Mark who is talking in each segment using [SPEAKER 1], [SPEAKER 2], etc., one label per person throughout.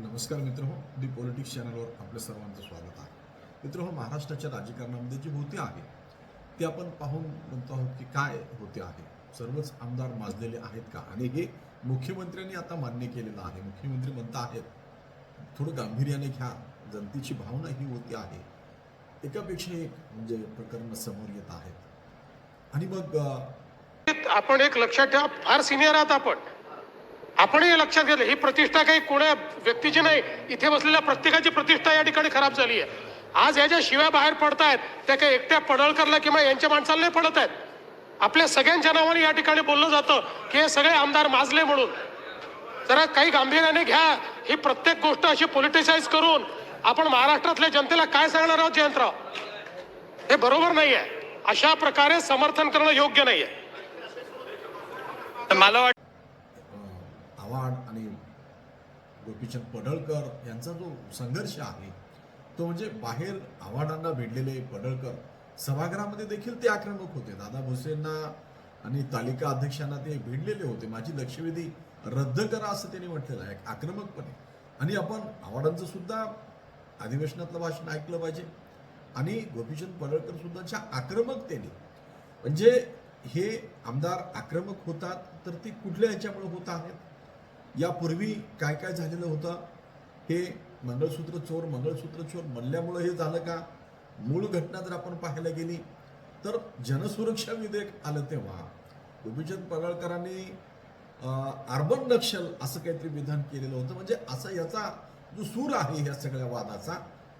[SPEAKER 1] नमस्कार मित्र हो दी पॉलिटिक्स चॅनलवर आपल्या सर्वांचं स्वागत आहे. मित्र हो महाराष्ट्राच्या राजकारणामध्ये जी होते आहे ते आपण पाहून म्हणतो आहोत की काय होते आहे? सर्वच आमदार माजलेले आहेत का? आणि हे मुख्यमंत्र्यांनी आता मान्य केलेलं आहे. मुख्यमंत्री म्हणत आहेत थोडं गांभीर्याने घ्या जनतेची भावना ही होती आहे. एकापेक्षा एक म्हणजे प्रकरण समोर येत आहेत. आणि मग
[SPEAKER 2] आपण एक लक्षात ठेवा फार सिनियर आहात आपण. आपण हे लक्षात घेतलं ही प्रतिष्ठा काही कोण्या व्यक्तीची नाही. इथे बसलेल्या प्रत्येकाची प्रतिष्ठा या ठिकाणी खराब झाली आहे. आज या ज्या शिव्या बाहेर पडतायत त्या काही एकट्या पडळकरला किंवा यांच्या माणसाला नाही पडत आहेत. आपल्या सगळ्यांच्या नावाने या ठिकाणी बोललं जातं की हे सगळे आमदार माजले म्हणून. जरा काही गांभीर्याने घ्या ही प्रत्येक गोष्ट अशी पॉलिटिसाइज करून आपण महाराष्ट्रातल्या जनतेला काय सांगणार आहोत जयंतराव? हे बरोबर नाही आहे अशा प्रकारे समर्थन करणं योग्य नाही आहे
[SPEAKER 3] मला वाटतं
[SPEAKER 1] चव्हाण आणि गोपीचंद पडळकर यांचा जो संघर्ष आहे तो म्हणजे बाहेर आव्हाडांना भिडलेले पडळकर सभागृहामध्ये देखील ते आक्रमक होते. दादा भुसेंना आणि तालिका अध्यक्षांना ते भिडलेले होते. माझी लक्षवेधी रद्द करा असं त्यांनी म्हटलेलं आहे. आक्रमकपणे. आणि आपण आव्हाडांचं सुद्धा अधिवेशनातलं भाषण ऐकलं पाहिजे. आणि गोपीचंद पडळकर सुद्धाच्या आक्रमकतेने म्हणजे हे आमदार आक्रमक होतात तर ते कुठल्या ह्याच्यामुळे होत आहेत? यापूर्वी काय काय झालेलं होतं? हे मंगळसूत्र चोर मंगळसूत्र चोर म्हणल्यामुळं हे झालं का? मूळ घटना जर आपण पाहायला गेली तर जनसुरक्षा विधेयक आलं तेव्हा. गोपीचंद पगळकरांनी अर्बन नक्षल असं काहीतरी विधान केलेलं होतं. म्हणजे असा याचा जो सूर आहे या सगळ्या वादाचा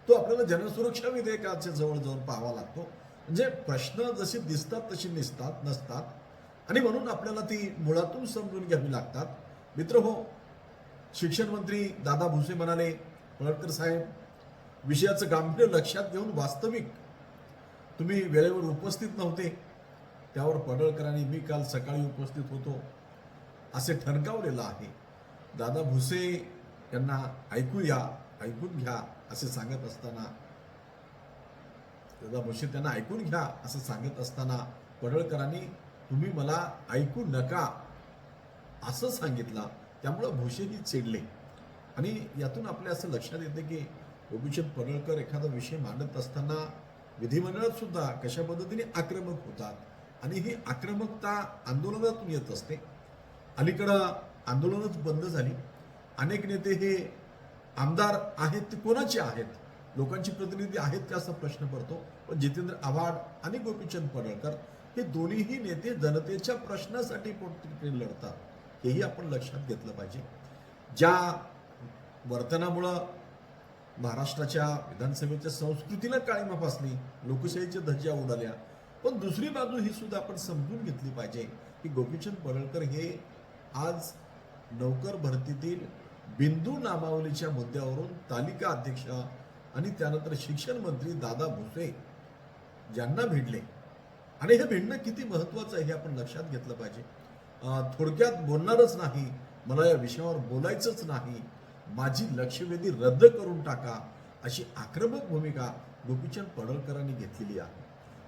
[SPEAKER 1] तो आपल्याला जनसुरक्षा विधेयकाच्या जवळ जाऊन पाहावा लागतो. म्हणजे प्रश्न जसे दिसतात तसे निसतात नसतात. आणि म्हणून आपल्याला ती मुळातून समजून घ्यावी लागतात. मित्र हो शिक्षण मंत्री दादा भुसे म्हणाले पळकर साहेब विषयाचं गांभीर्य लक्षात घेऊन वास्तविक तुम्ही वेळेवर उपस्थित नव्हते. त्यावर पडळकरांनी मी काल सकाळी उपस्थित होतो असे ठणकावलेलं आहे. दादा भुसे यांना ऐकूया ऐकून घ्या असे सांगत असताना दादा भुसे त्यांना ऐकून घ्या असं सांगत असताना पडळकरांनी तुम्ही मला ऐकू नका. असं सांगितलं. त्यामुळं भुसेही चिडले. आणि यातून आपल्या असं लक्षात येतं की गोपीचंद पडळकर एखादा विषय मांडत असताना विधिमंडळात सुद्धा कशा पद्धतीने आक्रमक होतात? आणि ही आक्रमकता आंदोलनातून येत असते. अलीकडं आंदोलनच बंद झाली. अनेक नेते हे आमदार आहेत ते कोणाचे आहेत? लोकांची प्रतिनिधी आहेत का असा प्रश्न पडतो. पण जितेंद्र आव्हाड आणि गोपीचंद पडळकर हे दोन्हीही नेते जनतेच्या प्रश्नासाठी पोटतिरीने लढतात. हेही आपण लक्षात घेतलं पाहिजे. ज्या वर्तनामुळं महाराष्ट्राच्या विधानसभेच्या संस्कृतीला काळीमा फासली लोकशाहीच्या धज्जा उडाल्या पण दुसरी बाजू ही सुद्धा आपण समजून घेतली पाहिजे की गोपीचंद पडळकर हे आज नौकर भरतीतील बिंदू नामावलीच्या मुद्द्यावरून तालिका अध्यक्ष आणि त्यानंतर शिक्षण मंत्री दादा भुसे ज्यांना भिडले. आणि हे भिडणं किती महत्वाचं आहे हे आपण लक्षात घेतलं पाहिजे. थोडक्यात बोलणारच नाही. मला या विषयावर बोलायचंच नाही. माझी लक्षवेधी रद्द करून टाका अशी आक्रमक भूमिका गोपीचंद पडळकरांनी घेतलेली आहे.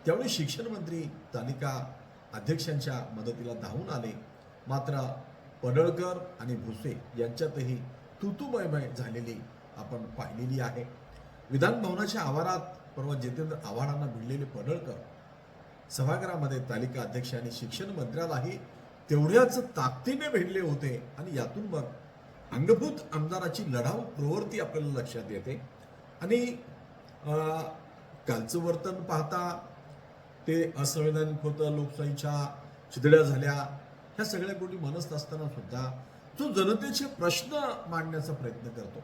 [SPEAKER 1] त्यावेळी शिक्षण मंत्री तालिका अध्यक्षांच्या मदतीला धावून आले. मात्र पडळकर आणि भुसे यांच्यातही तुतुमयमय झालेली आपण पाहिलेली आहे. विधान भवनाच्या आवारात परवा जितेंद्र आव्हाडांना भिडलेले पडळकर सभागृहामध्ये तालिका अध्यक्ष आणि शिक्षण मंत्र्यालाही तेवढ्याच ताकदीने भेटले होते. आणि यातून मग अंगभूत आमदाराची लढाऊ प्रवृत्ती आपल्याला लक्षात येते. आणि कालचं वर्तन पाहता ते असंवैधानिक होतं लोकशाहीच्या चितड्या झाल्या. ह्या सगळ्या गोष्टी मनस्त असताना सुद्धा तो जनतेचे प्रश्न मांडण्याचा प्रयत्न करतो.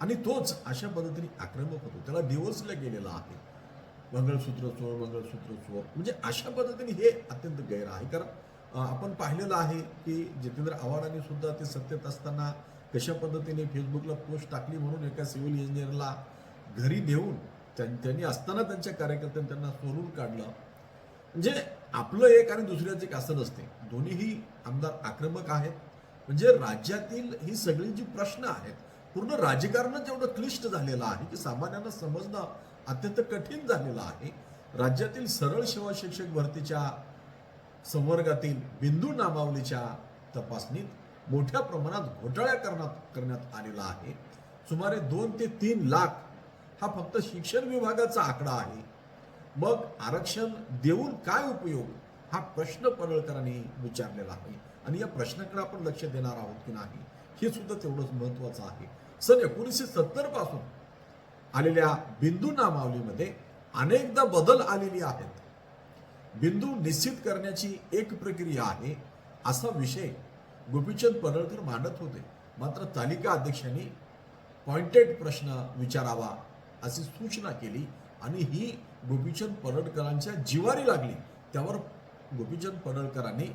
[SPEAKER 1] आणि तोच अशा पद्धतीने आक्रमक होतो. त्याला डिवोर्सला गेलेला आहे. मंगळसूत्र चोर मंगळसूत्र चोर म्हणजे अशा पद्धतीने हे अत्यंत गैर आहे कारण आपण पाहिलेलं आहे की जितेंद्र आव्हाडांनी सुद्धा ते सत्तेत असताना कशा पद्धतीने फेसबुकला पोस्ट टाकली म्हणून एका सिव्हिल इंजिनियरला घरी नेऊन त्यां- त्यांनी असताना त्यांच्या कार्यकर्त्यांनी त्यांना सोडून काढलं. म्हणजे आपलं एक आणि दुसऱ्याचं एक असं नसते. दोन्हीही आमदार आक्रमक आहेत. म्हणजे राज्यातील ही सगळी जी प्रश्न आहेत पूर्ण राजकारणच एवढं क्लिष्ट झालेलं आहे की सामान्यांना समजणं अत्यंत कठीण झालेलं आहे. राज्यातील सरळ सेवा शिक्षक भरतीच्या संवर्गातील बिंदू नामावलीच्या तपासणीत मोठ्या प्रमाणात घोटाळ्या करण्यात करण्यात आलेला आहे. सुमारे दोन ते तीन लाख हा फक्त शिक्षण विभागाचा आकडा आहे. मग आरक्षण देऊन काय उपयोग हा प्रश्न पडळकरांनी विचारलेला आहे. आणि या प्रश्नाकडे आपण लक्ष देणार आहोत की नाही हे सुद्धा तेवढंच महत्वाचं आहे. सन एकोणीसशे सत्तरपासून आलेल्या बिंदू नामावलीमध्ये अनेकदा बदल आलेली आहेत. बिंदू निश्चित करण्याची एक प्रक्रिया आहे असा विषय गोपीचंद पडळकर मांडत होते. मात्र तालिका अध्यक्षांनी पॉइंटेड प्रश्न विचारावा अशी सूचना केली आणि ही गोपीचंद पडळकरांच्या जिवारी लागली. त्यावर गोपीचंद पडळकरांनी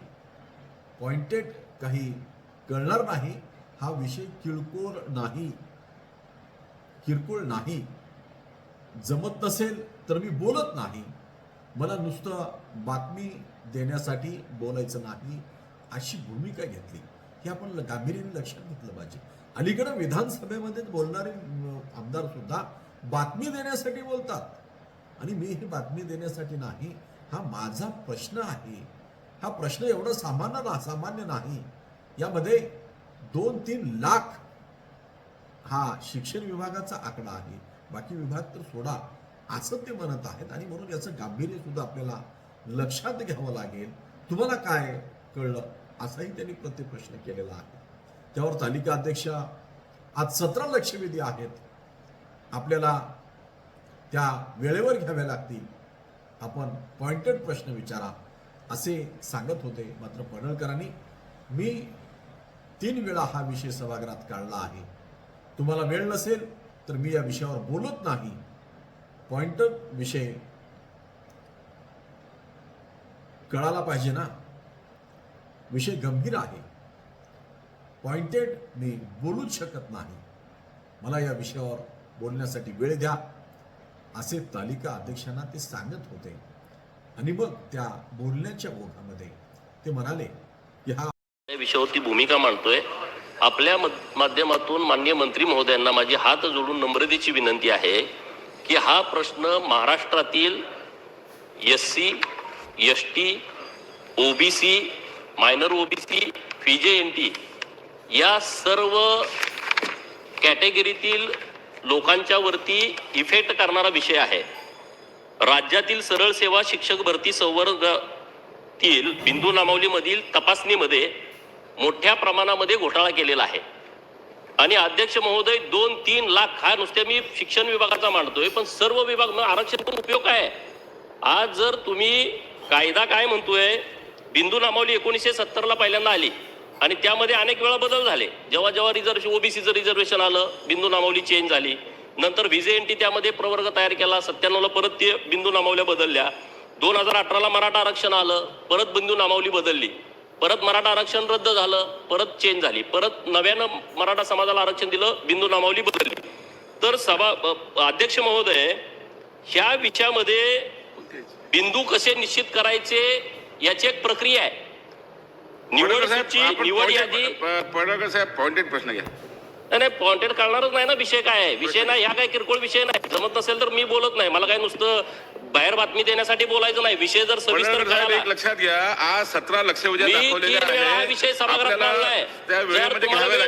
[SPEAKER 1] पॉइंटेड काही कळणार नाही हा विषय किरकोळ नाही किरकोळ नाही. जमत नसेल तर मी बोलत नाही. मला नुसतं बातमी देण्यासाठी बोलायचं नाही अशी भूमिका घेतली. हे आपण गांभीर्याने लक्षात घेतलं पाहिजे. अलीकडं विधानसभेमध्ये बोलणारे आमदार सुद्धा बातमी देण्यासाठी बोलतात. आणि मी ही बातमी देण्यासाठी नाही हा माझा प्रश्न आहे. हा प्रश्न एवढा सामान्य ना सामान्य नाही. यामध्ये दोन तीन लाख हा शिक्षण विभागाचा आकडा आहे. बाकी विभाग तर सोडा. असं ते म्हणत आहेत आणि म्हणून याचं गांभीर्य सुद्धा आपल्याला लक्षात घ्यावं लागेल. तुम्हाला काय कळलं? असाही त्यांनी प्रत्येक प्रश्न केलेला आहे. त्यावर तालिका अध्यक्ष आज सतरा लक्षवेधी आहेत. आपल्याला त्या वेळेवर घ्याव्या लागतील. आपण पॉइंटेड प्रश्न विचारा. असे सांगत होते मात्र पडळकरांनी. मी तीन वेळा हा विषय सभागृहात काढला आहे. तुम्हाला वेळ नसेल तर मी या विषयावर बोलत नाही. पॉइंटर विषय कळाला पाहिजे ना? विषय गंभीर आहे. पॉइंटेड मी बोलूच शकत नाही. मला या विषयावर बोलण्यासाठी वेळ द्या. असे तालिका अध्यक्षांना ते सांगत होते. आणि मग त्या बोलण्याच्या ओघामध्ये ते म्हणाले की हा
[SPEAKER 3] विषयावरती भूमिका मांडतोय. आपल्या माध्यमातून मान्य मंत्री महोदयांना माझी हात जोडून नम्रतेची विनंती आहे. की हा प्रश्न महाराष्ट्रातील S C S T OBC minor OBC VJ N T या सर्व कॅटेगरीतील लोकांच्या वरती इफेक्ट करणारा विषय आहे. राज्यातील सरळ सेवा शिक्षक भरती संवर्गातील बिंदू नामावलीमधील तपासणीमध्ये मोठ्या प्रमाणामध्ये घोटाळा केलेला आहे. आणि अध्यक्ष महोदय दोन तीन लाख हा नुसत्या मी शिक्षण विभागाचा मांडतोय पण सर्व विभाग आरक्षण पण उपयोग काय? आहे? आज जर तुम्ही कायदा काय म्हणतोय बिंदू नामावली एकोणीसशे सत्तरला पहिल्यांदा आली आणि त्यामध्ये अनेक वेळा बदल झाले. जेव्हा जेव्हा रिझर्वेशन ओबीसीचं रिझर्वेशन आलं बिंदू नामावली चेंज झाली. नंतर व्हिजे एन टी त्यामध्ये प्रवर्ग तयार केला सत्त्याण्णवला परत ते बिंदू नामावल्या बदलल्या. दोन हजार अठराला मराठा आरक्षण आलं परत बिंदू नामावली बदलली. परत मराठा आरक्षण रद्द झालं परत चेंज झाली. परत नव्यानं मराठा समाजाला आरक्षण दिलं बिंदू नामावली बदलली. तर सभा अध्यक्ष महोदय ह्या विषयामध्ये बिंदू कसे निश्चित करायचे याची एक प्रक्रिया आहे. निवड निवड यादी
[SPEAKER 4] साहेब पॉइंटेड प्रश्न घ्या.
[SPEAKER 3] नाही नाही पॉइंटेड कळणारच नाही ना विषय काय आहे? विषय नाही ह्या काय किरकोळ विषय नाही. जमत नसेल तर मी बोलत नाही. मला काय नुसतं बाहेर बातमी देण्यासाठी बोलायचं नाही. विषय जर सविस्तर कळाला.
[SPEAKER 4] लक्षात घ्या. आज सतरा लक्ष उद्या
[SPEAKER 3] मी
[SPEAKER 4] दाखवलेले
[SPEAKER 3] तीन वेळा
[SPEAKER 4] आहे
[SPEAKER 3] विषय सभागृहात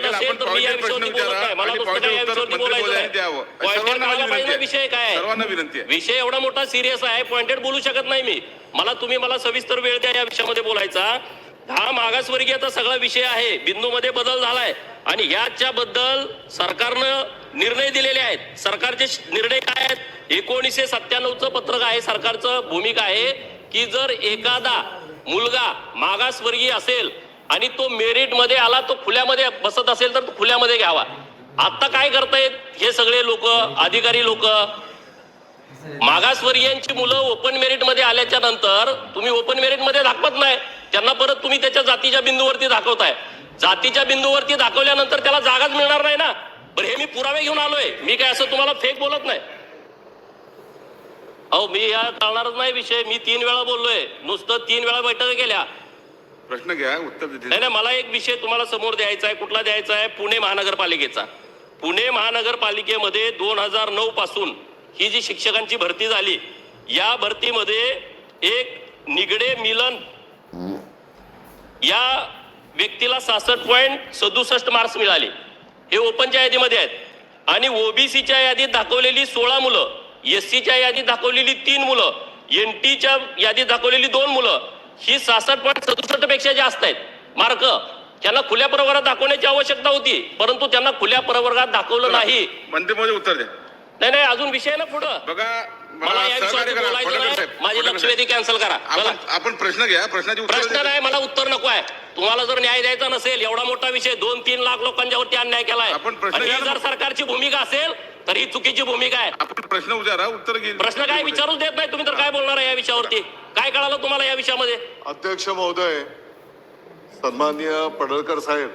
[SPEAKER 3] नसेल तर मी या विषयावरती बोलत नाही. मला नुसतं काय या विषयावरती बोलायचं नाही. पाहिजे विषय काय
[SPEAKER 4] विनंती
[SPEAKER 3] विषय एवढा मोठा सिरियस आहे. पॉइंटेड बोलू शकत नाही मी. मला तुम्ही मला सविस्तर वेळ द्या या विषयामध्ये बोलायचा. हा मागासवर्गीयचा सगळा विषय आहे. बिंदूमध्ये बदल झालाय. आणि ह्याच्याबद्दल सरकारनं निर्णय दिलेले आहेत. सरकारचे निर्णय काय आहेत? एकोणीसशे सत्त्याण्णवचं पत्रक आहे सरकारचं भूमिका आहे की जर एखादा मुलगा मागासवर्गीय असेल आणि तो मेरिटमध्ये आला तो खुल्यामध्ये बसत असेल तर तो खुल्यामध्ये घ्यावा. आता काय करतायत हे सगळे लोक अधिकारी लोक? मागासवर्गीयांची मुलं ओपन मेरिटमध्ये आल्याच्यानंतर तुम्ही ओपन मेरिटमध्ये दाखवत नाही. त्यांना परत तुम्ही त्याच्या जातीच्या बिंदूवरती दाखवताय. जातीच्या बिंदूवरती दाखवल्यानंतर त्याला जागाच मिळणार नाही ना? बरं हे मी पुरावे घेऊन आलोय. मी काय असं तुम्हाला फेक बोलत नाही. अहो मी या चालणारच नाही विषय. मी तीन वेळा बोललोय. नुसतं तीन वेळा बैठका केल्या.
[SPEAKER 4] प्रश्न घ्या उत्तर
[SPEAKER 3] नाही नाही मला एक विषय तुम्हाला समोर द्यायचा आहे कुठला द्यायचा आहे? पुणे महानगरपालिकेचा. पुणे महानगरपालिकेमध्ये दोन हजार नऊ पासून ही जी शिक्षकांची भरती झाली या भरतीमध्ये एक निगडे मिलन या व्यक्तीला सहासष्ट पॉईंट सदुसष्ट मार्क्स मिळाले. हे ओपनच्या यादीमध्ये आहेत. आणि ओबीसीच्या यादीत दाखवलेली सोळा मुलं एस सीच्या यादीत दाखवलेली तीन मुलं एन टीच्या यादीत दाखवलेली दोन मुलं ही सहासष्ट पॉईंट सदुसष्टपेक्षा जास्त आहेत. मार्क त्यांना खुल्या प्रवर्गात दाखवण्याची आवश्यकता होती परंतु त्यांना खुल्या प्रवर्गात दाखवलं नाही.
[SPEAKER 4] मंत्री महोदय उत्तर द्या.
[SPEAKER 3] नाही नाही अजून विषय ना पुढं.
[SPEAKER 4] बघा
[SPEAKER 3] मला या
[SPEAKER 4] सहकार्य
[SPEAKER 3] विषयावर
[SPEAKER 4] करा
[SPEAKER 3] बोलायचं
[SPEAKER 4] फडणवीस
[SPEAKER 3] नाही.
[SPEAKER 4] साहेब,
[SPEAKER 3] माझी
[SPEAKER 4] फडणवीस
[SPEAKER 3] लक्षवेधी कॅन्सल करा. चला
[SPEAKER 4] आपण आपण प्रश्न घ्या प्रश्नाची उत्तर
[SPEAKER 3] प्रश्न नाही मला उत्तर नको आहे. तुम्हाला जर न्याय द्यायचा नसेल एवढा मोठा विषय दोन तीन लाख लोकांच्यावरती अन्याय केलाय.
[SPEAKER 4] आपण प्रश्न
[SPEAKER 3] आणि ही
[SPEAKER 4] घ्या ना.
[SPEAKER 3] जर सरकारची भूमिका असेल तर ही चुकीची भूमिका आहे.
[SPEAKER 4] आपण प्रश्न विचारा उत्तर घेईल
[SPEAKER 3] प्रश्न काय विचारूच देत नाही तुम्ही तर काय बोलणार आहे या विषयावरती? काय कळालं तुम्हाला या विषयामध्ये?
[SPEAKER 5] अध्यक्ष महोदय सन्माननीय पडळकर साहेब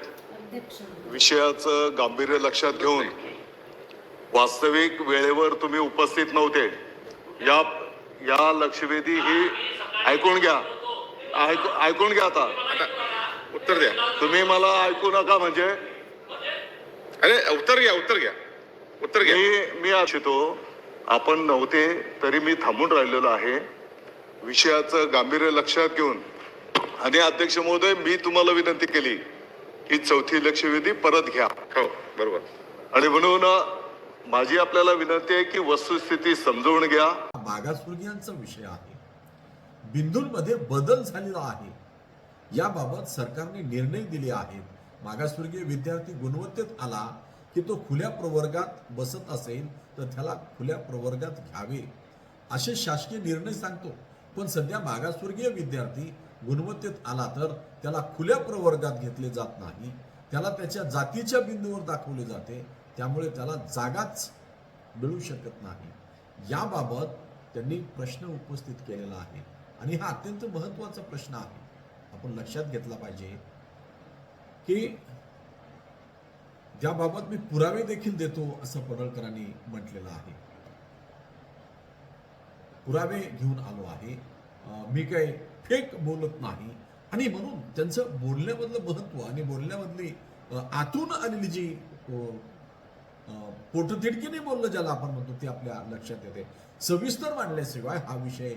[SPEAKER 5] विषयाचं गांभीर्य लक्षात घेऊन वास्तविक वेळेवर तुम्ही उपस्थित नव्हते. या या लक्षवेधी ही ऐकून घ्या. ऐक- ऐकून घ्या आता.
[SPEAKER 4] उत्तर द्या.
[SPEAKER 5] तुम्ही मला ऐकू नका म्हणजे?
[SPEAKER 4] अरे उत्तर घ्या उत्तर घ्या. उत्तर घ्या.
[SPEAKER 5] मी मी इच्छितो आपण नव्हते तरी मी थांबून राहिलेलो आहे. विषयाचं गांभीर्य लक्षात घेऊन. आणि अध्यक्ष महोदय मी तुम्हाला विनंती केली. की चौथी लक्षवेधी परत घ्या.
[SPEAKER 4] हो बरोबर.
[SPEAKER 5] आणि म्हणून माझी आपल्याला विनंती आहे की वस्तुस्थिती समजवून घ्या.
[SPEAKER 1] मागासवर्गीयांचा विषय आहे. बिंदूंमध्ये बदल झालेला आहे. याबाबत सरकारने निर्णय दिले आहेत. मागासवर्गीय विद्यार्थी गुणवत्तेत आला की तो खुल्या प्रवर्गात बसत असेल तर त्याला खुल्या प्रवर्गात घ्यावे. असे शासकीय निर्णय सांगतो. पण सध्या मागासवर्गीय विद्यार्थी गुणवत्तेत आला तर त्याला खुल्या प्रवर्गात घेतले जात नाही. त्याला त्याच्या जातीच्या बिंदूवर दाखवले जाते. त्यामुळे त्याला जागाच मिळू शकत नाही. याबाबत त्यांनी प्रश्न उपस्थित केलेला आहे. आणि हा अत्यंत महत्त्वाचा प्रश्न आहे. आपण लक्षात घेतला पाहिजे की ज्याबाबत मी पुरावे देखील देतो असं पडळकरांनी म्हटलेलं आहे. पुरावे घेऊन आलो आहे. मी काही फेक बोलत नाही. आणि म्हणून त्यांचं बोलण्यामधलं महत्त्व आणि बोलण्यामधली आतून आलेली जी पोटतिडकीने बोललं ज्याला आपण म्हणतो ते आपल्या लक्षात येते. सविस्तर मांडल्याशिवाय हा विषय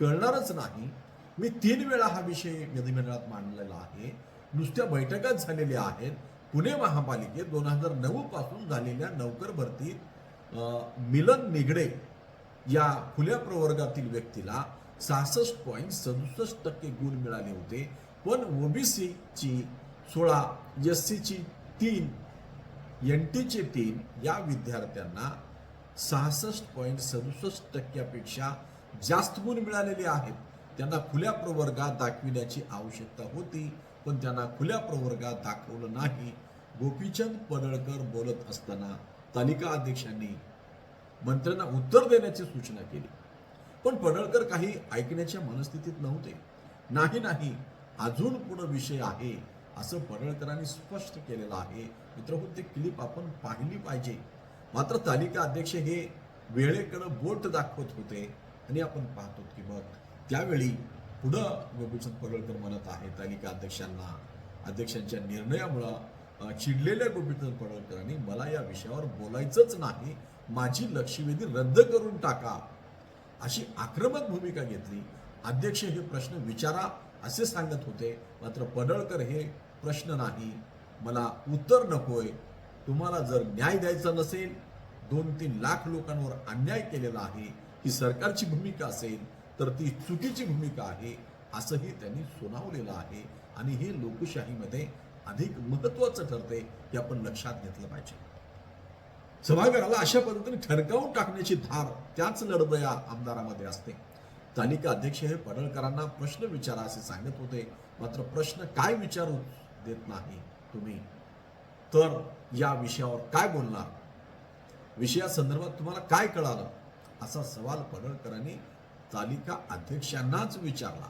[SPEAKER 1] कळणारच नाही. मी तीन वेळा हा विषय विधिमंडळात मांडलेला आहे. नुसत्या बैठकाच झालेल्या आहेत. पुणे महापालिकेत दोन हजार नऊ पासून झालेल्या नौकर भरतीत मिलन निगडे या खुल्या प्रवर्गातील व्यक्तीला सहासष्ट पॉईंट सदुसष्ट टक्के गुण मिळाले होते. पण ओबीसीची सोळा एस सीची तीन एन टीचे तीन या विद्यार्थ्यांना सहासष्ट पॉईंट सदुसष्ट टक्क्यापेक्षा जास्त गुण मिळालेले आहेत. त्यांना खुल्या प्रवर्गात दाखविण्याची आवश्यकता होती पण त्यांना खुल्या प्रवर्गात दाखवलं नाही. गोपीचंद पडळकर बोलत असताना तालिका अध्यक्षांनी मंत्र्यांना उत्तर देण्याची सूचना केली. पण पडळकर काही ऐकण्याच्या मनस्थितीत नव्हते. नाही नाही अजून पुढे विषय आहे. असं पडळकरांनी स्पष्ट केलेलं आहे. मित्रहो ते क्लिप आपण पाहिली पाहिजे. मात्र तालिका अध्यक्ष हे वेळेकडे बोट दाखवत होते आणि आपण पाहतो की मग त्यावेळी पुढं गोपीचंद पडळकर म्हणत आहे तालिका अध्यक्षांना. अध्यक्षांच्या निर्णयामुळं चिडलेल्या गोपीचंद पडळकरांनी मला या विषयावर बोलायचंच नाही. माझी लक्षवेधी रद्द करून टाका. अशी आक्रमक भूमिका घेतली. अध्यक्ष हे प्रश्न विचारा. असे सांगत होते मात्र पडळकर हे प्रश्न नाही. मला उत्तर नकोय. तुम्हाला जर न्याय द्यायचा नसेल दोन तीन लाख लोकांवर अन्याय केलेला आहे ही सरकारची भूमिका असेल तर ती चुकीची भूमिका आहे असंही त्यांनी सुनावलेलं आहे. आणि हे लोकशाहीमध्ये अधिक महत्वाचं ठरते हे आपण लक्षात घेतलं पाहिजे. सभागृहाला अशा पद्धतीने ठरकावून टाकण्याची धार त्याच लढबया आमदारामध्ये असते. तालिका अध्यक्ष हे पडळकरांना प्रश्न विचारा असे सांगत होते. मात्र प्रश्न काय विचारू देत नाही तुम्ही. तर या विषयावर काय बोलणार? विषयासंदर्भात तुम्हाला काय कळालं? असा सवाल पडळकरांनी तालिका अध्यक्षांनाच विचारला.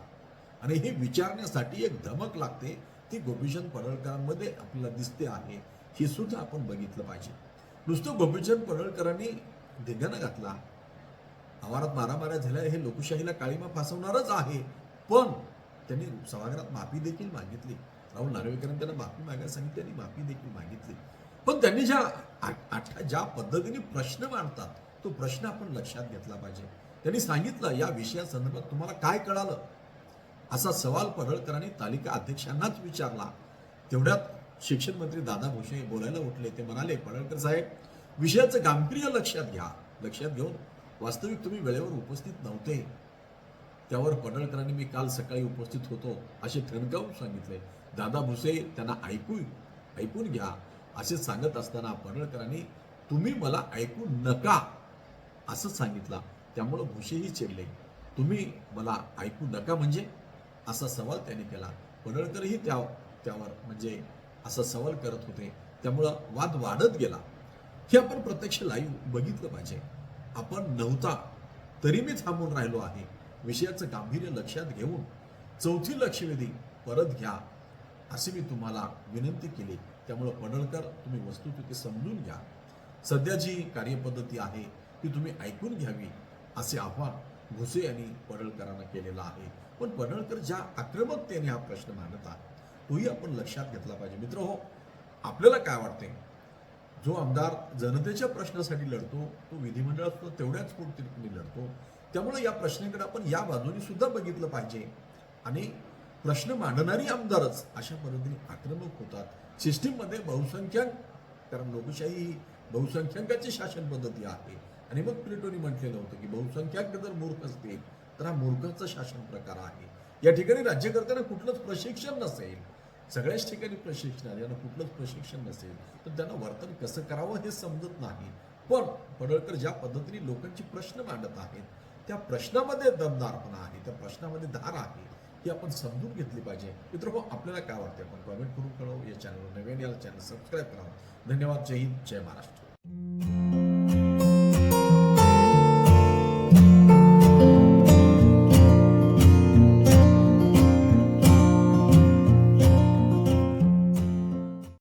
[SPEAKER 1] आणि हे विचारण्यासाठी एक धमक लागते. ती गोपीचंद पडळकरांमध्ये आपल्याला दिसते आहे. हे सुद्धा आपण बघितलं पाहिजे. नुसतं गोपीचंद पडळकरांनी धिंगाणा घातला. आवारात मारामाऱ्या झाल्या हे लोकशाहीला काळीमा फासवणारच आहे. पण त्यांनी सभागृहात माफी देखील मागितली. राहुल नार्वेकरांनी त्यांना माफी मागायला सांगितली त्यांनी माफी देखील मागितली. पण त्यांनी ज्या आठ- ज्या पद्धतीने प्रश्न मांडतात तो प्रश्न आपण लक्षात घेतला पाहिजे. त्यांनी सांगितलं या विषयासंदर्भात तुम्हाला काय कळालं? असा सवाल पडळकरांनी तालिका अध्यक्षांनाच विचारला. तेवढ्यात शिक्षण मंत्री दादा भुसे बोलायला उठले. ते म्हणाले पडळकर साहेब विषयाचं गांभीर्य लक्षात घ्या. लक्षात घेऊन वास्तविक तुम्ही वेळेवर उपस्थित नव्हते. त्यावर पडळकरांनी मी काल सकाळी उपस्थित होतो असे ठणकावून सांगितले. दादा भुसे त्यांना ऐकू ऐकून घ्या. असे सांगत असताना पडळकरांनी तुम्ही मला ऐकू नका असं सांगितलं. त्यामुळं भुसेही चिडले. तुम्ही मला ऐकू नका म्हणजे? असा सवाल त्याने केला. पडळकरही त्या त्यावर म्हणजे असा सवाल करत होते. त्यामुळं वाद वाढत गेला. हे आपण प्रत्यक्ष लाईव्ह बघितलं पाहिजे. आपण नव्हता तरी मी थांबून राहिलो आहे. विषयाचं गांभीर्य लक्षात घेऊन चौथी लक्षवेधी परत घ्या असे मी तुम्हाला विनंती केली. त्यामुळं पडळकर तुम्ही वस्तुस्थिती समजून घ्या. सध्या जी कार्यपद्धती आहे ती तुम्ही ऐकून घ्यावी असे आव्हान भुसे यांनी पडळकरांना केलेलं आहे. पण पडळकर ज्या आक्रमकतेने हा प्रश्न मांडत आहे तोही आपण लक्षात घेतला पाहिजे. मित्र हो आपल्याला काय वाटते जो आमदार जनतेच्या प्रश्नासाठी लढतो तो विधिमंडळात तेवढ्याच पोटतिरपणी लढतो. त्यामुळे या प्रश्नाकडे आपण या बाजूने सुद्धा बघितलं पाहिजे. आणि प्रश्न मांडणारी आमदारच अशा पद्धतीने आक्रमक होतात. सिस्टीममध्ये बहुसंख्याक कारण लोकशाही ही बहुसंख्याकाची शासन पद्धती आहे. आणि मग प्लेटोनी म्हटलेलं होतं की बहुसंख्याक जर मूर्ख असतील तर हा मूर्खाचा शासन प्रकार आहे. या ठिकाणी राज्यकर्त्यांना कुठलंच प्रशिक्षण नसेल. सगळ्याच ठिकाणी प्रशिक्षण आहे यांना कुठलंच प्रशिक्षण नसेल. तर त्यांना वर्तन कसं करावं हे समजत नाही. पण पडळकर ज्या पद्धतीने लोकांचे प्रश्न मांडत आहेत त्या प्रश्नामध्ये दमदारपणा आहे त्या प्रश्नामध्ये धार आहे ही आपण समजून घेतली पाहिजे. मित्र हो आपल्याला काय वाटते आपण कमेंट करून कळव. या चॅनलवर नवीन याला चॅनल सबस्क्राईब करावं. धन्यवाद. जय हिंद. जय महाराष्ट्र.